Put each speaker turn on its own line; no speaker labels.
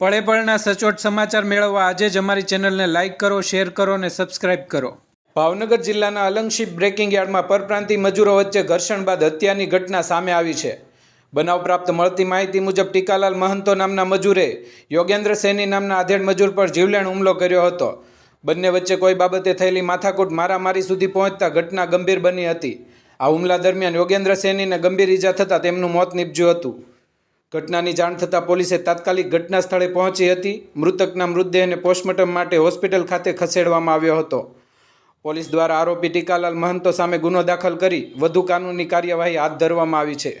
પળે પળના સચોટ સમાચાર મેળવવા આજે જ અમારી ચેનલને લાઇક કરો, શેર કરો અને સબસ્ક્રાઇબ કરો. ભાવનગર જિલ્લાના અલંગશીપ બ્રેકિંગ યાર્ડમાં પરપ્રાંતિ મજૂરો વચ્ચે ઘર્ષણ બાદ હત્યાની ઘટના સામે આવી છે. બનાવ પ્રાપ્ત મળતી માહિતી મુજબ ટીકાલાલ મહંતો નામના મજૂરે યોગેન્દ્ર સૈની નામના આધેડ મજૂર પર જીવલેણ હુમલો કર્યો હતો. બંને વચ્ચે કોઈ બાબતે થયેલી માથાકૂટ મારામારી સુધી પહોંચતા ઘટના ગંભીર બની હતી. આ હુમલા દરમિયાન યોગેન્દ્ર સૈનીને ગંભીર ઈજા થતાં તેમનું મોત નીપજ્યું હતું. ઘટનાની જાણ થતાં પોલીસે તાત્કાલિક ઘટના સ્થળે પહોંચી હતી. મૃતકના મૃતદેહને પોસ્ટમોર્ટમ માટે હોસ્પિટલ ખાતે ખસેડવામાં આવ્યો હતો. પોલીસ દ્વારા આરોપી ટીકાલાલ મહંતો સામે ગુનો દાખલ કરી વધુ કાનૂની કાર્યવાહી હાથ ધરવામાં આવી છે.